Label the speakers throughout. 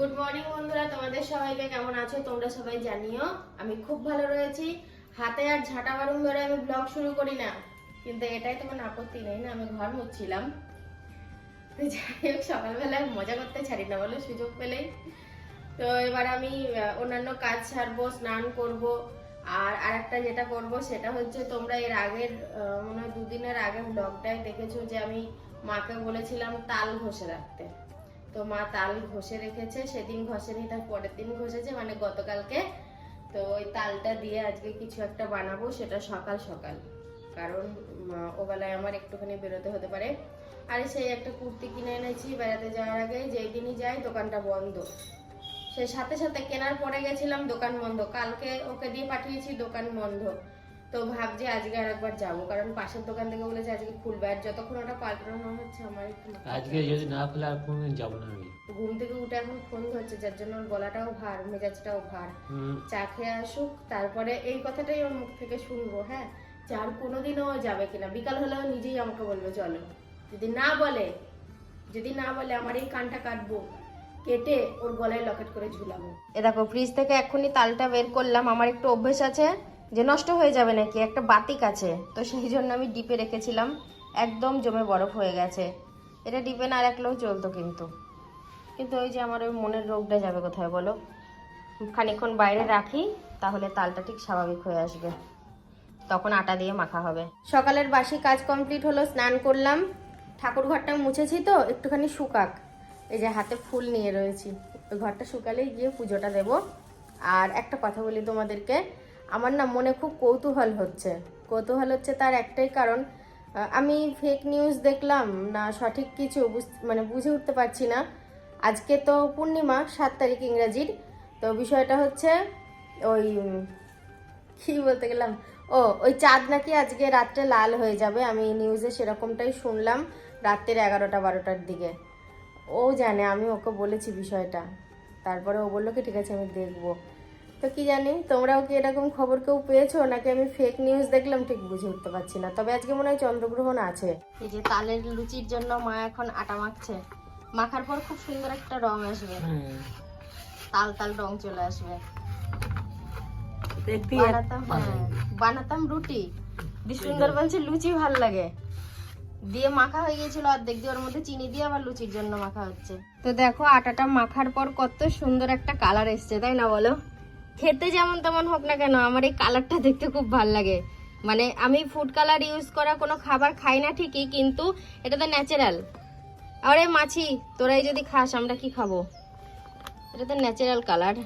Speaker 1: Good morning বন্ধুরা। তোমাদের সবাইকে কেমন আছো? তোমরা সবাই জানিও, আমি খুব ভালো রয়েছি। হাতে আর ঝাঁটা বারুম ধরে আমি ব্লগ শুরু করি না। কিন্তু এটাই তোমার আপত্তি নেই না, আমি ঘর মুছছিলাম। তো যাই হোক, সকালবেলায় মজা করতে ছাড়ি না বলো সুযোগ পেলেই। তো এবার আমি অন্যান্য কাজ ছাড়বো, স্নান করব। আর আরেকটা যেটা করব, সেটা হচ্ছে তোমরা এর আগের মনে হয় দুদিনের আগের ব্লগটায় দেখেছ যে আমি মাকে বলেছিলাম তাল ঘষে রাখতে। তো মা তাল ঘষে রেখেছে, সেদিন ঘষেনি, তার পরের দিন ঘষেছে মানে গতকালকে। তো ওই তালটা দিয়ে আজকে কিছু একটা বানাবো, সেটা সকাল সকাল। কারণ ওবেলায় আমার একটুখানি বেরোতে হতে পারে। আর সেই একটা কুর্তি কিনে এনেছি বেড়াতে যাওয়ার আগে যেই দিনই যাই দোকানটা বন্ধ। সে সাথে সাথে কেনার পরে গেছিলাম দোকান বন্ধ। কালকে ওকে দিয়ে পাঠিয়েছি দোকান বন্ধ। তো ভাবছি আজকে আর একবার যাব। কারণ পাশের দোকান থেকে বলেছে আজকে খুলবে। আর যতক্ষণ ওটা পাল্টানো হচ্ছে আমার একটু
Speaker 2: আজকে যদি না খুলে আর কোনদিন যাব না আমি।
Speaker 1: ঘুম থেকে উঠে এখন ফোন ধরছে যার জন্য ওর গলাটাও ভার মেজাজটাও ভার। চা খেয়ে আসুক তারপরে এই কথাটাই ওর মুখ থেকে শুনব হ্যাঁ? যে আর কোনোদিনও ও যাবে কিনা। বিকাল হলেও নিজেই আমাকে বলবে চলো। যদি না বলে যদি না বলে আমার এই কানটা কাটবো কেটে ওর গলায় লকেট করে ঝুলাবো। এ দেখো ফ্রিজ থেকে এক্ষুনি তালটা বের করলাম। আমার একটু অভ্যেস আছে। যে নষ্ট হয়ে যাবে নাকি, একটা বাতিক আছে। তো সেই জন্য আমি ডিপে রেখেছিলাম, একদম জমে বরফ হয়ে গেছে। এটা ডিপে না রাখলেও চলতো কিন্তু। কিন্তু ওই যে আমার ওই মনের রোগটা যাবে কোথায় বলো? খানিকক্ষণ বাইরে রাখি, তাহলে তালটা ঠিক স্বাভাবিক হয়ে আসবে। তখন আটা দিয়ে মাখা হবে। সকালের বাসি কাজ কমপ্লিট হলো, স্নান করলাম। ঠাকুর ঘরটা মুছেছি তো, একটুখানি শুকাক। এই যে হাতে ফুল নিয়ে রয়েছি। ওই ঘরটা শুকালেই গিয়ে পুজোটা দেব। আর একটা কথা বলি তোমাদেরকে আমার না মনে খুব কৌতূহল হচ্ছে। কৌতূহল হচ্ছে তার একটাই কারণ আমি ফেক নিউজ দেখলাম, না সঠিক কিছু মানে বুঝে উঠতে পারছি না। আজকে তো পূর্ণিমা, সাত তারিখ ইংরাজির, তো বিষয়টা হচ্ছে ওই কি বলতে গেলাম? ও, ওই চাঁদ নাকি আজকে রাত্রে লাল হয়ে যাবে, আমি নিউজে সেরকমটাই শুনলাম রাত্রের এগারোটা, বারোটার দিকে। ও জানে, আমি ওকে বলেছি বিষয়টা। তারপরে ও বলল কি, ঠিক আছে, আমি দেখব। তো কি জানি তোমরাও কি এরকম খবর কেউ পেয়েছ? নাকি আমি ফেক নিউজ দেখলাম ঠিক বুঝে উঠতে পারছি না। তবে আজকে মনে হয় চন্দ্রগ্রহণ আছে। এই যে তালের লুচির জন্য মা এখন আটা মাখছে। মাখার পর খুব সুন্দর একটা রং আসবে। তাল তাল রং চলে আসবে। বানাতাম হ্যাঁ বানাতাম রুটি। দি সুন্দর বলছে লুচি ভালো লাগে। দিয়ে মাখা হয়ে গিয়েছিল অর্ধেক দিয়ে ওর মধ্যে চিনি দিয়ে আবার লুচির জন্য মাখা হচ্ছে। তো দেখো আটাটা মাখার পর কত সুন্দর একটা কালার এসছে তাই না বলো? খেতে যেমন তেমন হোক না কেন, আমার এই কালারটা দেখতে খুব ভালো লাগে। মানে আমি ফুড কালার ইউজ করা কোনো খাবার খাই না ঠিকই, কিন্তু এটা তো ন্যাচারাল আরে মাছি, তোরাই যদি খাস, আমরা কি খাব? এটা তো ন্যাচারাল কালার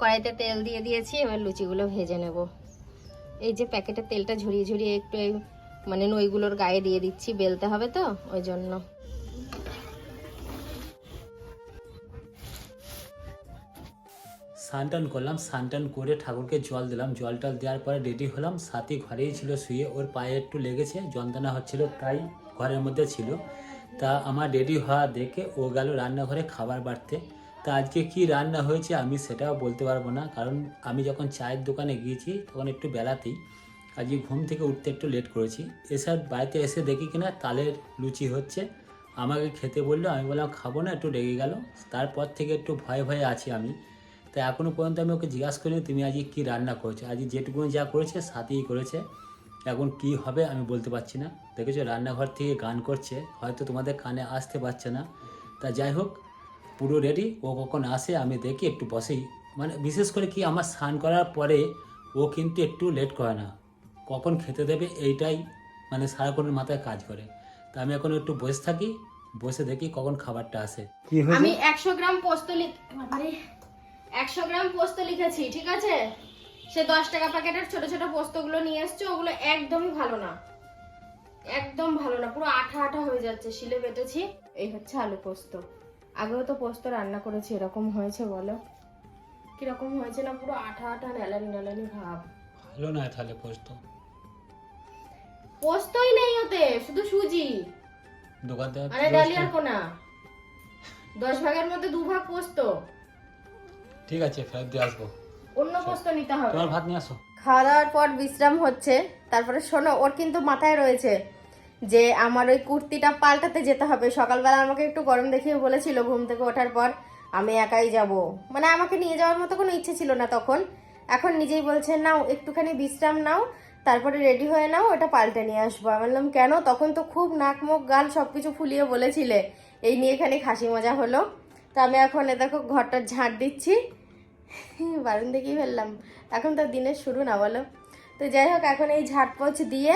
Speaker 1: কড়াইতে তেল দিয়ে দিয়েছি, এবার লুচিগুলো ভেজে নেব। এই যে প্যাকেটের তেলটা ঝরিয়ে ঝরিয়ে একটু মানে নইগুলোর গায়ে দিয়ে দিচ্ছি, বেলতে হবে তো, ওই জন্য।
Speaker 2: স্নান করলাম স্নান করে ঠাকুরকে জল দিলাম। জল টল দেওয়ার পরে রেডি হলাম। সাথী ঘরেই ছিল, শুয়ে ওর পায়ে একটু লেগেছে, যন্ত্রণা হচ্ছিল, তাই ঘরের মধ্যে ছিল। তা আমার রেডি হওয়া দেখে ও গেল রান্নাঘরে খাবার বাড়তে। তা আজকে কি রান্না হয়েছে আমি সেটাও বলতে পারব না, কারণ আমি যখন চায়ের দোকানে গিয়েছি তখন একটু বেলাতেই আজকে ঘুম থেকে উঠতে একটু লেট করেছি। এসব বাড়িতে এসে দেখি কিনা তালের লুচি হচ্ছে। আমাকে খেতে বলল, আমি বললাম, খাব না, একটু রেগে গেল। তারপর থেকে একটু ভয়ে ভয়ে আছি আমি। তা এখনও পর্যন্ত আমি ওকে জিজ্ঞাসা করিনি তুমি আজকে কী রান্না করেছ? আজকে যেটুকু যা করেছে সাথেই করেছে। এখন কি হবে আমি বলতে পারছি না। দেখেছ রান্নাঘর থেকে গান করছে হয়তো তোমাদের কানে আসতে পারছে না। তা যাই হোক পুরো রেডি ও কখন আসে আমি দেখি একটু বসেই। মানে বিশেষ করে কি আমার স্নান করার পরে ও কিন্তু একটু লেট করে না। কখন খেতে দেবে এইটাই মানে সারাক্ষণের মাথায় কাজ করে। তা আমি এখন একটু বসে থাকি বসে দেখি কখন খাবারটা আসে। কি
Speaker 1: আমি একশো গ্রাম পোস্ত লিখ বাবারে। একশো গ্রাম পোস্ত লিখেছি ঠিক আছে? সে দশ টাকা প্যাকেটের ছোট ছোট পোস্তগুলো নিয়ে এসছে ওগুলো একদমই ভালো না। একদম ভালো না পুরো আঠা আঠা হয়ে যাচ্ছে শিলে বেটেছি। এই হচ্ছে আলু পোস্ত। আগেও তো পোস্ত রান্না করেছি এরকম হয়েছে বলো? কীরকম হয়েছে না পুরো আঠা আঠা নেলানি নেলানি ভাব।
Speaker 2: ভালো না তাহলে পোস্ত?
Speaker 1: পোস্তই নেই ওতে শুধু সুজি।
Speaker 2: দোকান থেকে
Speaker 1: মানে ডালিয়ার কোনা। দশ ভাগের মধ্যে দু ভাগ পোস্ত।
Speaker 2: ঠিক আছে ফেরত দিয়ে আসব।
Speaker 1: অন্য পোস্ত নিতে হবে।
Speaker 2: তোমার ভাত নিয়ে আসো।
Speaker 1: খাওয়া দাওয়ার পর বিশ্রাম হচ্ছে তারপরে শোনো ওর কিন্তু মাথায় রয়েছে যে আমার ওই কুর্তিটা পাল্টাতে যেতে হবে। সকালবেলা আমাকে একটু গরম দেখিয়ে বলেছিল ঘুম থেকে ওঠার পর আমি একাই যাব। মানে আমাকে নিয়ে যাওয়ার মতো কোনো ইচ্ছে ছিল না তখন। এখন নিজেই বলছে নাও একটুখানি বিশ্রাম নাও তারপরে রেডি হয়ে নাও ওটা পাল্টে নিয়ে আসব। আমি বললাম কেন? তখন তো খুব নাক মুখ গাল সব কিছু ফুলিয়ে বলেছিলে। এই নিয়ে এখানে হাসি মজা হলো। তো আমি এখন এ দেখো ঘরটা ঝাঁট দিচ্ছি। বারণ দেখেই ফেললাম। এখন তো দিনের শুরু না বলো? তো যাই হোক এখন এই ঝাড়পোছ দিয়ে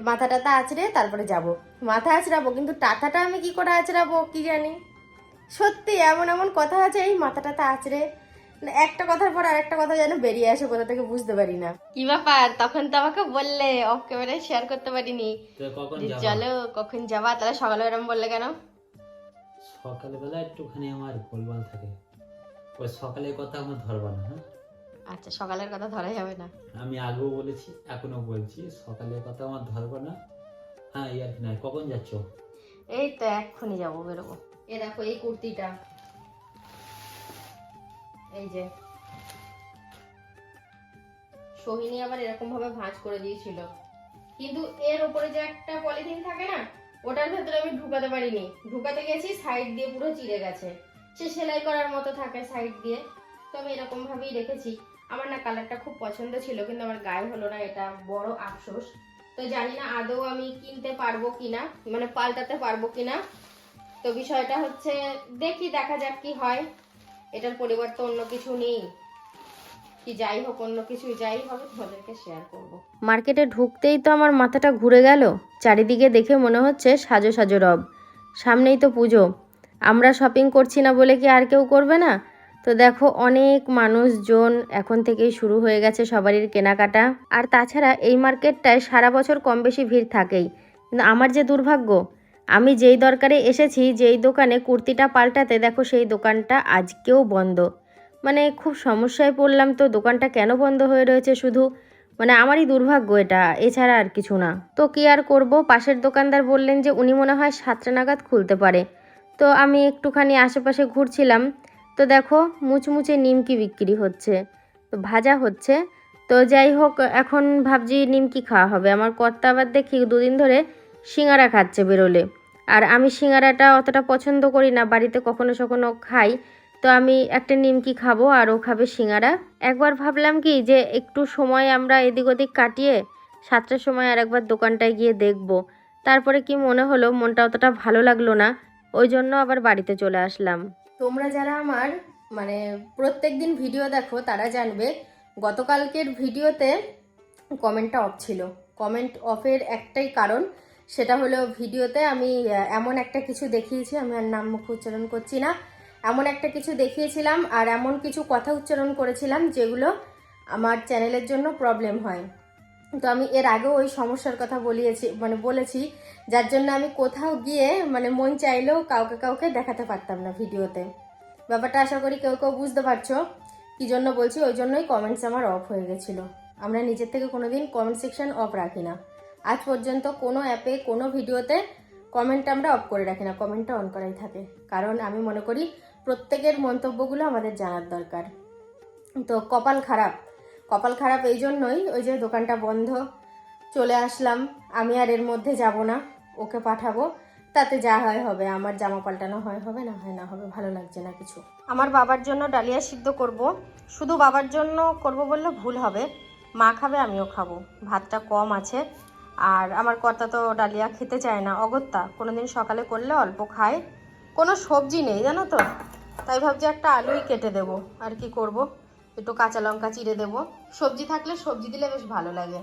Speaker 1: মাথা টাথা আঁচড়ে তারপরে যাব। মাথা আঁচড়াবো কিন্তু টাকাটা আমি কি করে আঁচড়াবো কি জানি? সত্যি এমন এমন কথা আছে এই মাথা টাথা আঁচড়ে একটা কথার পর আরেকটা কথা যেন বেরিয়ে আসে কোথা থেকে বুঝতে পারি না। কি ব্যাপার? তখন তো আমাকে বললে অফ ক্যামেরায় শেয়ার করতে পারিনি। চলো কখন যাবা? তাহলে সকালে এরম বললে কেন?
Speaker 2: সকালবেলা একটুখানি আমার গোলমাল থাকে। ওই সকালের কথা আমার ধরবা না হ্যাঁ?
Speaker 1: আচ্ছা সকালের কথা ধরা যাবে না।
Speaker 2: আমি আগেও বলেছি এখনও বলছি সকালের কথা আমার ধরবো না। হ্যাঁ ইয়ার কি নাই কখন যাচ্ছ?
Speaker 1: এই তো এক্ষুনি যাব বেরোবো। এ দেখো এই কুর্তিটা। এই যে। সোহিনী আবার এরকম ভাবে ভাঁজ করে দিয়েছিল। কিন্তু এর উপরে যে একটা পলিথিন থাকে না ওটার ভেতরে আমি ঢুকাতে পারিনি। ঢুকাতে গেছি সাইড দিয়ে পুরো চিড়ে গেছে। সে সেলাই করার মতো থাকে সাইড দিয়ে। তো আমি এরকম ভাবেই রেখেছি। আমার না কালারটা খুব পছন্দ ছিল, কিন্তু আমার গায়ে হলো না, এটা বড় আফসোস। তো জানি না আদৌ আমি কিনতে পারব কিনা মানে পাল্টাতে পারব কিনা। তো বিষয়টা হচ্ছে, দেখি, দেখা যাক কি হয়। এটার পরিবর্তে অন্য কিছু নেই। কি যাই হোক, অন্য কিছু যাই হবে তোমাদেরকে শেয়ার করব। মার্কেটে ঢুকতেই তো আমার মাথাটা ঘুরে গেল। চারিদিকে দেখে মনে হচ্ছে সাজো সাজো রব। সামনেই তো পুজো। আমরা শপিং করছি না বলে কি আর কেউ করবে না? তো দেখো অনেক মানুষজন এখন থেকেই শুরু হয়ে গেছে সবারই কেনাকাটা। আর তাছাড়া এই মার্কেটটায় সারা বছর কম বেশি ভিড় থাকেই। কিন্তু আমার যে দুর্ভাগ্য, আমি যেই দরকারে এসেছি, যেই দোকানে কুর্তিটা পাল্টাতে দেখো সেই দোকানটা আজকেও বন্ধ। মানে খুব সমস্যায় পড়লাম তো, দোকানটা কেন বন্ধ হয়ে রয়েছে শুধু? মানে আমারই দুর্ভাগ্য এটা, এছাড়া আর কিছু না। তো কি আর করব? পাশের দোকানদার বললেন যে উনি মনে হয় সাতটা নাগাদ খুলতে পারে। তো আমি একটুখানি আশেপাশে ঘুরছিলাম। তো দেখো, মুচমুচে নিমকি বিক্রি হচ্ছে। তো ভাজা হচ্ছে। তো যাই হোক, এখন ভাবছি নিমকি খাওয়া হবে। আমার কর্তা আবার দেখি দুদিন ধরে সিঙ্গারা খাচ্ছে বেরোলে। আর আমি সিঙ্গারাটা অতটা পছন্দ করি না, বাড়িতে কখনো সখনো খাই। তো আমি একটা নিমকি খাব আর ও খাবে সিঙ্গারা। একবার ভাবলাম কি যে একটু সময় আমরা এদিক ওদিক কাটিয়ে সাতটার সময় আর একবার দোকানটায় গিয়ে দেখব। তারপরে কি মনে হলো, মনটা অতটা ভালো লাগল না। ওই জন্য আবার বাড়িতে চলে আসলাম। তোমরা যারা আমার মানে প্রত্যেক দিন ভিডিও দেখো, তারা জানবে গতকালকের ভিডিওতে কমেন্টটা অফ ছিল। কমেন্ট অফের একটাই কারণ, সেটা হলো ভিডিওতে আমি এমন একটা কিছু দেখিয়েছি, আমি আর নাম মুখ উচ্চারণ করছি না, এমন একটা কিছু দেখিয়েছিলাম আর এমন কিছু কথা উচ্চারণ করেছিলাম যেগুলো আমার চ্যানেলের জন্য প্রবলেম হয়। তো আমি এর আগেও ওই সমস্যার কথা বলিয়েছি মানে বলেছি, যার জন্য আমি কোথাও গিয়ে মানে মন চাইলেও কাউকে কাউকে দেখাতে পারতাম না ভিডিওতে। ব্যাপারটা আশা করি কেউ কেউ বুঝতে পারছ। কি জন্য বলছি, ওই জন্যই কমেন্টস আমার অফ হয়ে গেছিল। আমরা নিজের থেকে কোনো দিন কমেন্ট সেকশন অফ রাখি না। আজ পর্যন্ত কোনো অ্যাপে কোনো ভিডিওতে কমেন্ট আমরা অফ করে রাখি না কমেন্টটা অন করাই থাকে। কারণ আমি মনে করি, প্রত্যেকের মন্তব্যগুলো আমাদের জানার দরকার। তো কপাল খারাপ। কপাল খারাপ এই জন্যই ওই যে দোকানটা বন্ধ। চলে আসলাম। আমি আর এর মধ্যে যাব না। ওকে পাঠাবো। তাতে যা হয় হবে। আমার জামা পাল্টানো হয়, হবে না হয়, না হবে। ভালো লাগছে না কিছু। আমার বাবার জন্য ডালিয়া সিদ্ধ করব। শুধু বাবার জন্য করব বললে ভুল হবে। মা খাবে, আমিও খাব। ভাতটা কম আছে। আর আমার কর্তা তো ডালিয়া খেতে চায় না। অগত্যা, কোনোদিন সকালে করলে অল্প খায়। কোনো সবজি নেই, জানো তো? তাই ভাবছি একটা আলুই কেটে দেবো। আর কি করব? একটু কাঁচা লঙ্কা চিড়ে দেবো। সবজি থাকলে সবজি দিলে বেশ ভালো লাগে।